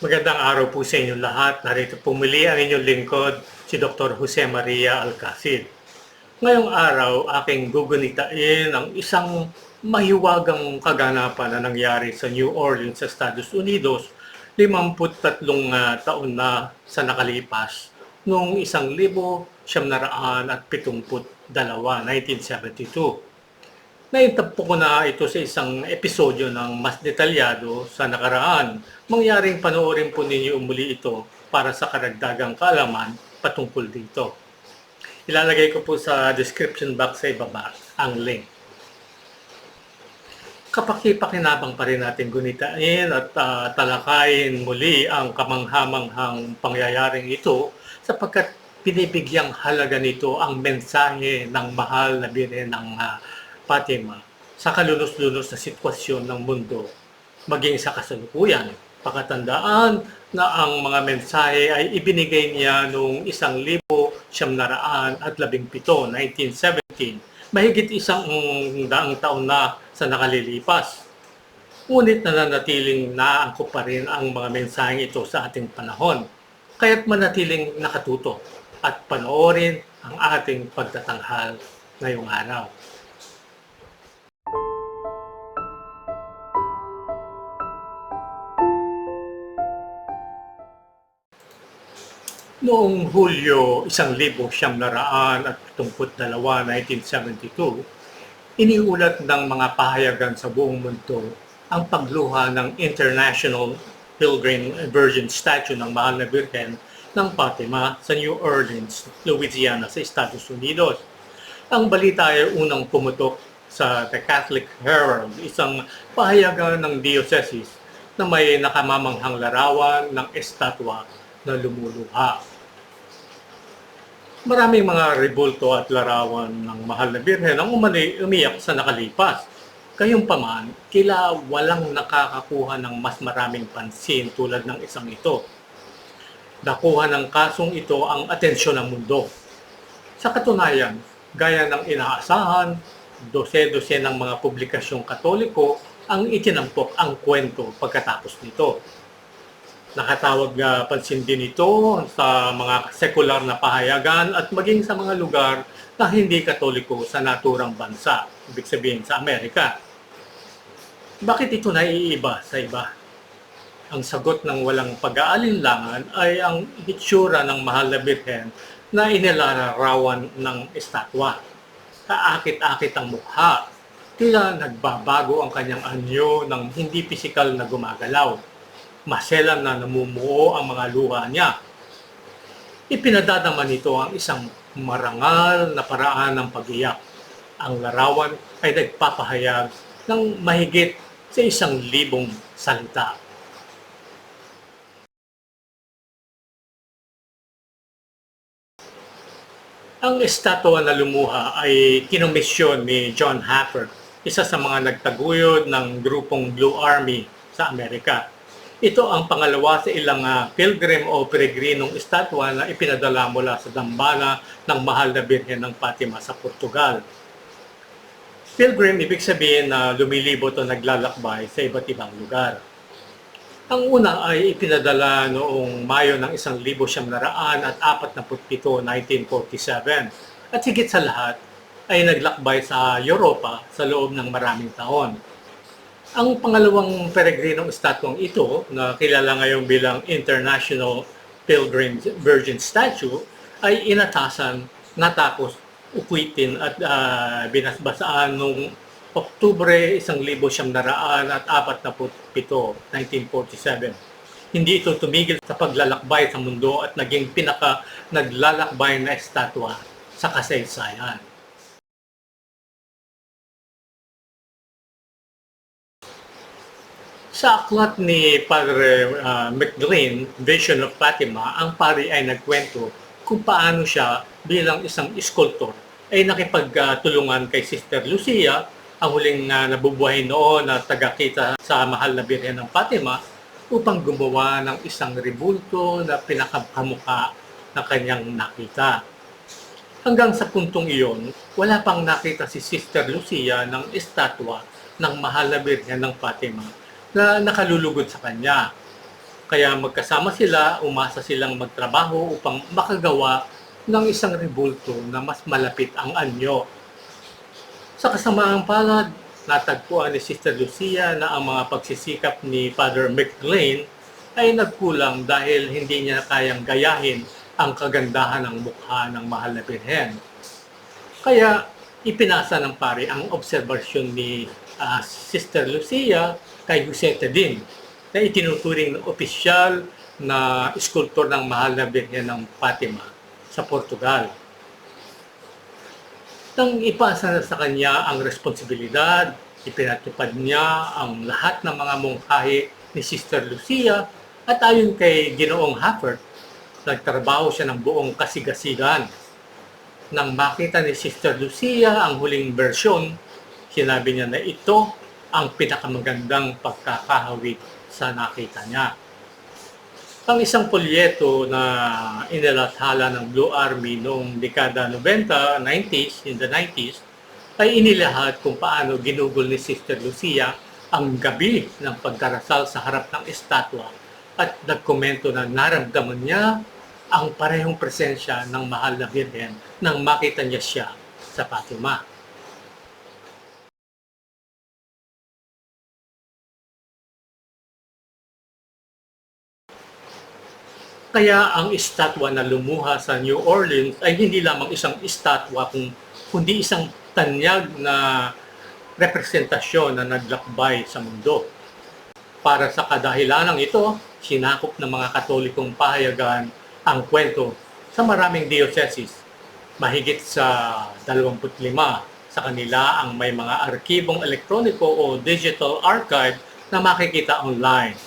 Magandang araw po sa inyong lahat. Narito pumili ang inyong lingkod, si Dr. Jose Maria Alcacid. Ngayong araw, aking gugunitain ang isang mahiwagang kaganapan na nangyari sa New Orleans sa Estados Unidos 53 uh, taon na sa nakalipas noong 1972, 1972. Naitagpo ko na ito sa isang episodyo ng mas detalyado sa nakaraan. Mangyaring panoorin po ninyo umuli ito para sa karagdagang kaalaman patungkol dito. Ilalagay ko po sa description box sa ibaba ang link. Kapakipakinabang pa rin natin gunitain at uh, talakayin muli ang kamanghamanghang pangyayaring ito sapagkat binibigyang halaga nito ang mensahe ng mahal na birhen ng uh, Fatima sa kalunos-lunos na sitwasyon ng mundo maging sa kasalukuyan. Pakatandaan na ang mga mensahe ay ibinigay niya noong isang libo siyam naraan at labing pito, 1917, mahigit isang daang taon na sa nakalilipas. Ngunit nananatiling naangkop pa rin ang mga mensaheng ito sa ating panahon, kaya't manatiling nakatuto at panoorin ang ating pagtatanghal ngayong araw. Noong Hulyo 1972, 1972, iniulat ng mga pahayagan sa buong mundo ang pagluha ng International Pilgrim Virgin Statue ng Mahal na Birhen ng Fatima sa New Orleans, Louisiana sa Estados Unidos. Ang balita ay unang pumutok sa The Catholic Herald, isang pahayagan ng diocese na may nakamamanghang larawan ng estatwa na lumuluha. Maraming mga rebulto at larawan ng mahal na birhen ang umani umiyak sa nakalipas. Gayunpaman, kila walang nakakakuha ng mas maraming pansin tulad ng isang ito. Nakuha ng kasong ito ang atensyon ng mundo. Sa katunayan, gaya ng inaasahan, dose-dose ng mga publikasyong katoliko ang itinampok ang kwento pagkatapos nito. Nakatawag uh, pansin din ito sa mga sekular na pahayagan at maging sa mga lugar na hindi katoliko sa naturang bansa, ibig sabihin sa Amerika. Bakit ito naiiba sa iba? Ang sagot ng walang pag-aalinlangan ay ang hitsura ng mahal na birhen na inilalarawan ng estatwa. Kaakit-akit ang mukha, tila nagbabago ang kanyang anyo ng hindi pisikal na gumagalaw maselan na namumuo ang mga luha niya. Ipinadadama nito ang isang marangal na paraan ng pag-iyak. Ang larawan ay nagpapahayag ng mahigit sa isang libong salita. Ang estatwa na lumuha ay kinomisyon ni John Happer, isa sa mga nagtaguyod ng grupong Blue Army sa Amerika ito ang pangalawa sa ilang uh, pilgrim o peregrinong estatwa na ipinadala mula sa dambana ng mahal na Birhen ng Fatima sa Portugal. Pilgrim, ibig sabihin na lumilibot o naglalakbay sa iba't ibang lugar. Ang una ay ipinadala noong Mayo ng 1947, 1947 at higit sa lahat ay naglakbay sa Europa sa loob ng maraming taon. Ang pangalawang peregrinong estatwang ito, na kilala ngayon bilang International Pilgrim Virgin Statue, ay inatasan, natapos ukwitin at uh, binasbasaan noong Oktubre 1947, 1947. Hindi ito tumigil sa paglalakbay sa mundo at naging pinaka naglalakbay na estatwa sa kasaysayan. Sa aklat ni Padre uh, McLean, Vision of Fatima, ang pari ay nagkwento kung paano siya bilang isang sculptor ay nakipagtulungan kay Sister Lucia, ang huling uh, nabubuhay noon na tagakita sa mahal na Birhen ng Fatima, upang gumawa ng isang rebulto na pinakamuka na kanyang nakita. Hanggang sa puntong iyon, wala pang nakita si Sister Lucia ng estatwa ng mahal na Birhen ng Fatima na nakalulugod sa kanya. Kaya magkasama sila, umasa silang magtrabaho upang makagawa ng isang rebulto na mas malapit ang anyo. Sa kasamaang palad, natagpuan ni Sister Lucia na ang mga pagsisikap ni Father McLean ay nagkulang dahil hindi niya kayang gayahin ang kagandahan ng mukha ng mahal na birhen. Kaya ipinasa ng pare ang obserbasyon ni ah, Sister Lucia kay Jose Tedin na itinuturing ng opisyal na skulptor ng mahal na birhen ng Fatima sa Portugal. Nang ipasa na sa kanya ang responsibilidad, ipinatupad niya ang lahat ng mga mungkahi ni Sister Lucia at ayon kay Ginoong Hafford, nagtrabaho siya ng buong kasigasigan. Nang makita ni Sister Lucia ang huling bersyon, sinabi niya na ito ang pinakamagandang pagkakahawig sa nakita niya. Ang isang polyeto na inilathala ng Blue Army noong dekada 90, 90s, in the 90s, ay inilahat kung paano ginugol ni Sister Lucia ang gabi ng pagdarasal sa harap ng estatwa at nagkomento na naramdaman niya ang parehong presensya ng mahal na Birhen nang makita niya siya sa Fatima. Kaya ang estatwa na lumuha sa New Orleans ay hindi lamang isang estatwa kung kundi isang tanyag na representasyon na naglakbay sa mundo. Para sa kadahilanang ito, sinakop ng mga katolikong pahayagan ang kwento sa maraming dioceses. Mahigit sa 25 sa kanila ang may mga arkibong elektroniko o digital archive na makikita online.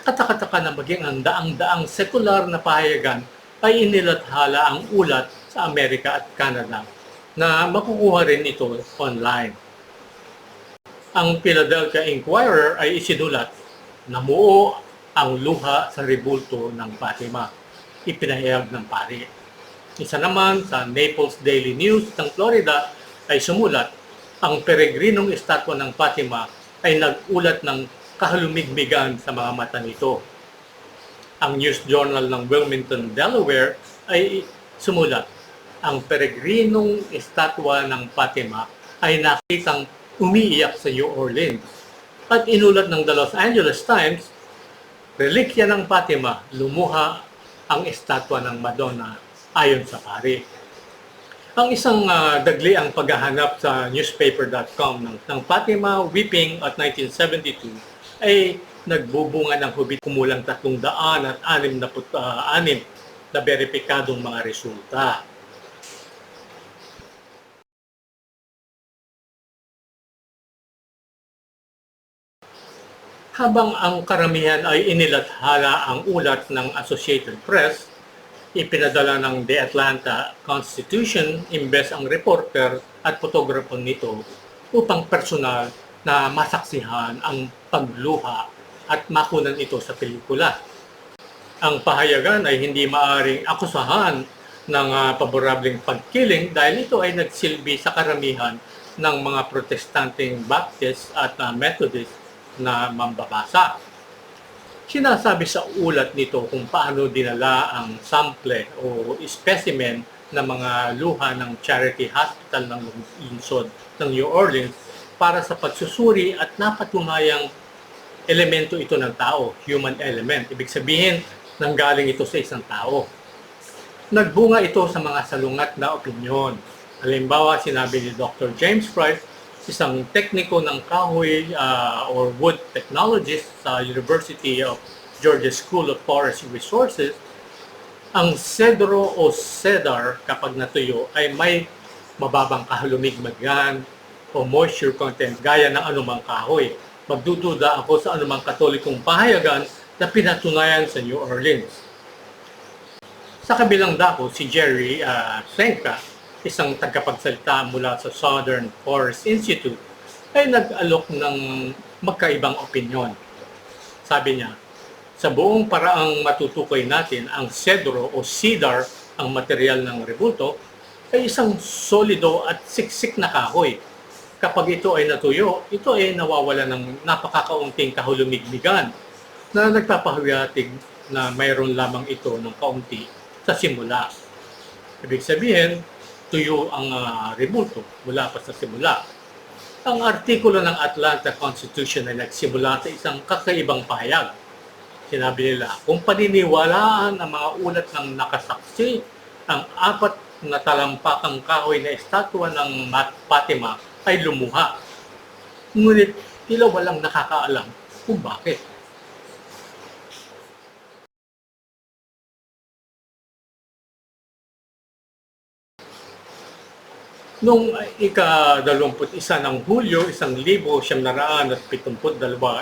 Katakataka na maging ang daang-daang sekular na pahayagan ay inilathala ang ulat sa Amerika at Canada na makukuha rin ito online. Ang Philadelphia Inquirer ay isinulat namuo ang luha sa rebulto ng Fatima. Ipinahayag ng pari. Isa naman sa Naples Daily News ng Florida ay sumulat, ang peregrinong estatwa ng Fatima ay nag-ulat ng kahalumigmigan sa mga mata nito. Ang News Journal ng Wilmington, Delaware ay sumulat, ang peregrinong estatwa ng Fatima ay nakitang umiiyak sa New Orleans. At inulat ng The Los Angeles Times, relikya ng Fatima, lumuha ang estatwa ng Madonna ayon sa pari. Ang isang uh, dagli ang paghahanap sa newspaper.com ng, ng Fatima Weeping at 1972 ay nagbubunga ng hubit kumulang 300 at 66 na beripikadong mga resulta. Habang ang karamihan ay inilathala ang ulat ng Associated Press, ipinadala ng The Atlanta Constitution imbes ang reporter at photographer nito upang personal na masaksihan ang pagluha at makunan ito sa pelikula. Ang pahayagan ay hindi maaring akusahan ng uh, paborableng pagkiling dahil ito ay nagsilbi sa karamihan ng mga protestanteng Baptist at uh, Methodist na mambabasa. Sinasabi sa ulat nito kung paano dinala ang sample o specimen ng mga luha ng Charity Hospital ng lungsod ng New Orleans para sa pagsusuri at napatunayang elemento ito ng tao, human element. Ibig sabihin, nanggaling ito sa isang tao. Nagbunga ito sa mga salungat na opinyon. Halimbawa, sinabi ni Dr. James Price isang tekniko ng kahoy uh, or wood technologist sa University of Georgia School of Forest Resources, ang cedro o cedar kapag natuyo ay may mababang kahalumigmagan o moisture content gaya ng anumang kahoy. Magdududa ako sa anumang katolikong pahayagan na pinatunayan sa New Orleans. Sa kabilang dako, si Jerry uh, Senka isang tagapagsalita mula sa Southern Forest Institute, ay nag-alok ng magkaibang opinyon. Sabi niya, sa buong paraang matutukoy natin, ang cedro o cedar, ang material ng rebulto, ay isang solido at siksik na kahoy. Kapag ito ay natuyo, ito ay nawawala ng napakakaunting kahulumigmigan. na nagpapahuyatig na mayroon lamang ito ng kaunti sa simula. Ibig sabihin, tuyo ang uh, rebulto mula pa sa simula. Ang artikulo ng Atlanta Constitution ay nagsimula sa isang kakaibang pahayag. Sinabi nila, kung paniniwalaan ang mga ulat ng nakasaksi, ang apat na talampakang kahoy na estatwa ng Fatima ay lumuha. Ngunit tila walang nakakaalam kung bakit. Noong ika-21 ng Hulyo, 1972,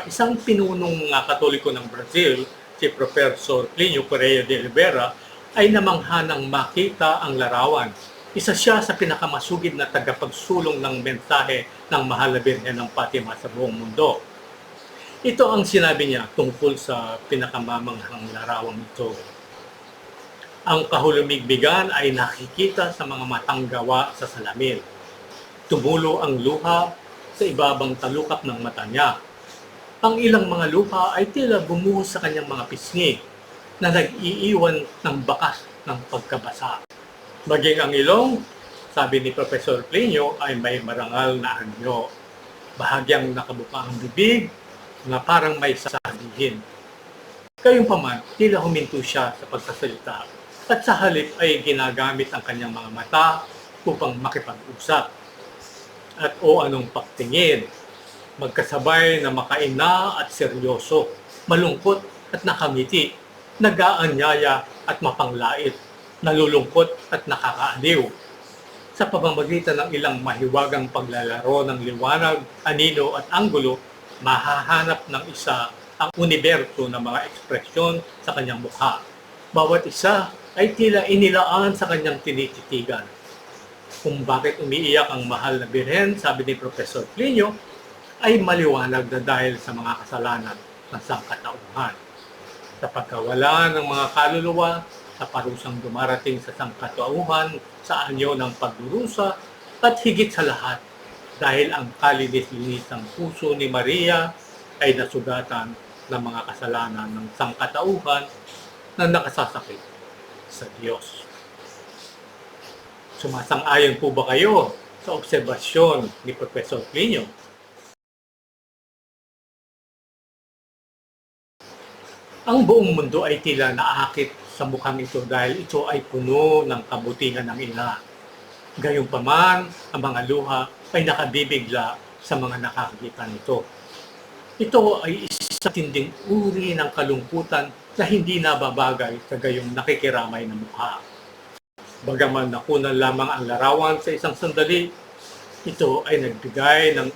isang pinunong katoliko ng Brazil, si Professor Plinio Correa de Oliveira, ay namanghanang makita ang larawan. Isa siya sa pinakamasugid na tagapagsulong ng mensahe ng Mahal na Birhen ng Fatima sa buong mundo. Ito ang sinabi niya tungkol sa pinakamamanghang larawang ito. Ang kahulumigbigan ay nakikita sa mga matang gawa sa salamin. Tumulo ang luha sa ibabang talukap ng mata niya. Ang ilang mga luha ay tila bumuhos sa kanyang mga pisngi na nag-iiwan ng bakas ng pagkabasa. Maging ang ilong, sabi ni Professor Plinio, ay may marangal na anyo. Bahagyang nakabuka ang bibig na parang may sasabihin. Gayunpaman, tila huminto siya sa pagsasalita at sa halip ay ginagamit ang kanyang mga mata upang makipag-usap. At o anong pagtingin, magkasabay na makaina at seryoso, malungkot at nakamiti, nagaanyaya at mapanglait, nalulungkot at nakakaaliw. Sa pamamagitan ng ilang mahiwagang paglalaro ng liwanag, anino at anggulo, mahahanap ng isa ang universo ng mga ekspresyon sa kanyang mukha. Bawat isa ay tila inilaan sa kanyang tinititigan. Kung bakit umiiyak ang mahal na birhen, sabi ni Professor Plinio, ay maliwanag na dahil sa mga kasalanan ng sangkatauhan. Sa pagkawala ng mga kaluluwa, sa parusang dumarating sa sangkatauhan, sa anyo ng pagdurusa, at higit sa lahat, dahil ang kalinis-linisang puso ni Maria ay nasugatan ng mga kasalanan ng sangkatauhan na nakasasakit sa Diyos. Sumasang-ayon po ba kayo sa obserbasyon ni Professor Plinio? Ang buong mundo ay tila naakit sa mukhang ito dahil ito ay puno ng kabutihan ng ina. Gayunpaman, ang mga luha ay nakabibigla sa mga nakakita nito. Ito ay isa tinding uri ng kalungkutan na hindi nababagay sa gayong nakikiramay na mukha. Bagaman nakunan lamang ang larawan sa isang sandali, ito ay nagbigay ng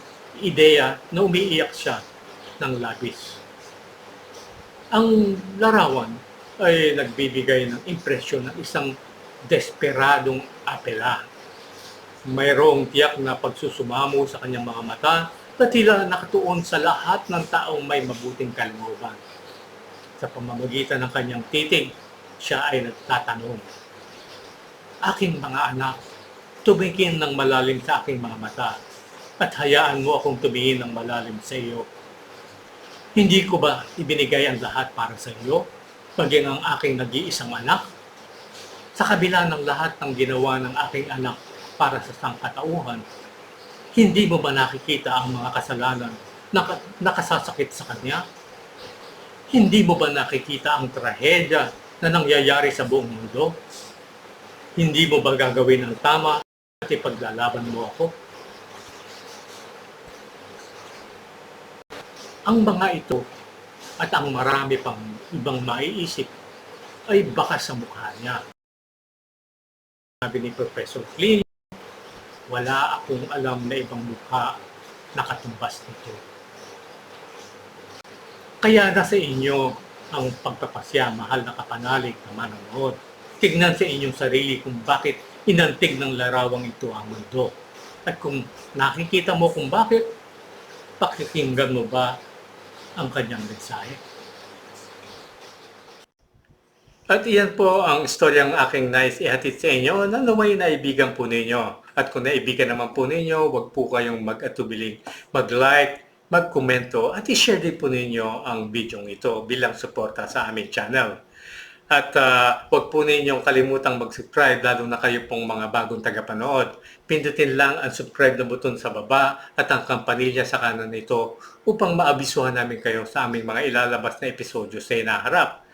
ideya na umiiyak siya ng labis. Ang larawan ay nagbibigay ng impresyon ng isang desperadong apela. Mayroong tiyak na pagsusumamo sa kanyang mga mata na tila nakatuon sa lahat ng taong may mabuting kalooban. Sa pamamagitan ng kanyang titig, siya ay nagtatanong, Aking mga anak, tumingin ng malalim sa aking mga mata at hayaan mo akong tumingin ng malalim sa iyo. Hindi ko ba ibinigay ang lahat para sa iyo, maging ang aking nag-iisang anak? Sa kabila ng lahat ng ginawa ng aking anak para sa sangkatauhan, hindi mo ba nakikita ang mga kasalanan na nakasasakit sa kanya? Hindi mo ba nakikita ang trahedya na nangyayari sa buong mundo? Hindi mo ba gagawin ang tama at ipaglalaban mo ako? Ang mga ito at ang marami pang ibang maiisip ay baka sa mukha niya. Sabi ni Professor Flynn, wala akong alam na ibang mukha na katumbas nito. Kaya nasa inyo ang pagpapasya, mahal na kapanalig na manonood. Tignan sa inyong sarili kung bakit inantig ng larawang ito ang mundo. At kung nakikita mo kung bakit, pakikinggan mo ba ang kanyang mensahe? At iyan po ang istoryang aking nais ihatid sa inyo na naway naibigan po ninyo. At kung naibigan naman po ninyo, huwag po kayong mag-atubiling mag-like, mag-komento at i-share din po ninyo ang video ito bilang suporta sa aming channel. At ah, huwag po ninyong kalimutang mag-subscribe lalo na kayo pong mga bagong tagapanood. Pindutin lang ang subscribe na button sa baba at ang kampanilya sa kanan nito upang maabisuhan namin kayo sa aming mga ilalabas na episodyo sa inaharap.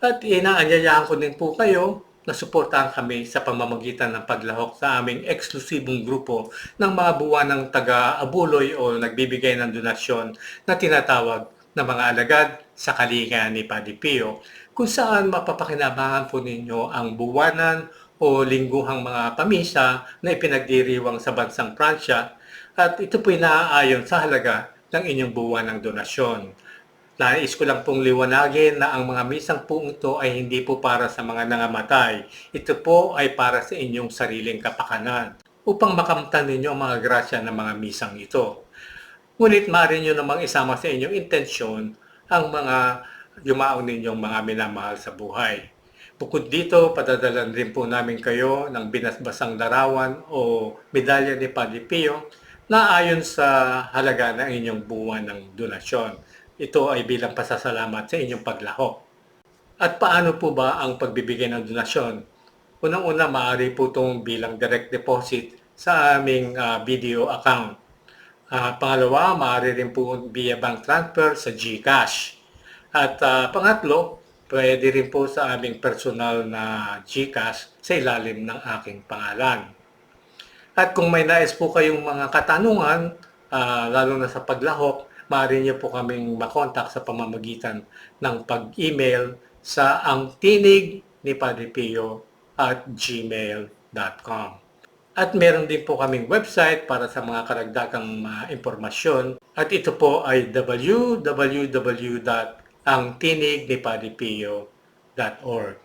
At inaanyayahan ko din po kayo na suportahan kami sa pamamagitan ng paglahok sa aming eksklusibong grupo ng mga buwanang taga-abuloy o nagbibigay ng donasyon na tinatawag na mga alagad sa kalinga ni Padre Pio kung saan mapapakinabangan po ninyo ang buwanan o lingguhang mga pamisa na ipinagdiriwang sa bansang Pransya at ito po naaayon sa halaga ng inyong buwanang donasyon. Nais ko lang pong liwanagin na ang mga misang po ito ay hindi po para sa mga nangamatay. Ito po ay para sa inyong sariling kapakanan upang makamtan ninyo ang mga grasya ng mga misang ito. Ngunit maaari nyo namang isama sa inyong intensyon ang mga yumaong ninyong mga minamahal sa buhay. Bukod dito, padadalan rin po namin kayo ng binasbasang larawan o medalya ni Padre Pio na ayon sa halaga ng inyong buwan ng donasyon. Ito ay bilang pasasalamat sa inyong paglahok. At paano po ba ang pagbibigay ng donasyon? Unang-una, maaari po itong bilang direct deposit sa aming ah, video account. Ah, pangalawa, maaari rin po via bank transfer sa GCash. At ah, pangatlo, pwede rin po sa aming personal na GCash sa ilalim ng aking pangalan. At kung may nais po kayong mga katanungan, ah, lalo na sa paglahok, maaari niyo po kaming makontak sa pamamagitan ng pag-email sa ang tinig ni Padre Pio at gmail.com. At meron din po kaming website para sa mga karagdagang mga impormasyon. At ito po ay www.angtinignipadipio.org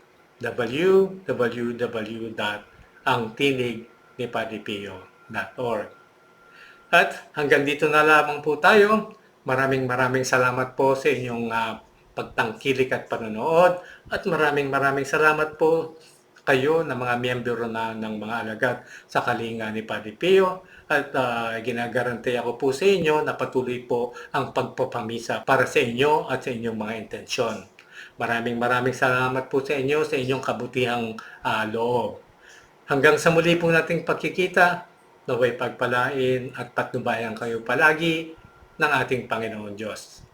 www.angtinignipadipio.org At hanggang dito na lamang po tayo. Maraming maraming salamat po sa inyong ah, pagtangkilik at panonood. At maraming maraming salamat po kayo na mga miyembro na ng mga alagad sa kalinga ni Padre Pio at ah, ginagaranti ako po sa inyo na patuloy po ang pagpapamisa para sa inyo at sa inyong mga intensyon. Maraming maraming salamat po sa inyo sa inyong kabutihang ah, loob. Hanggang sa muli po nating pagkikita, naway pagpalain at patnubayan kayo palagi ng ating Panginoon Diyos.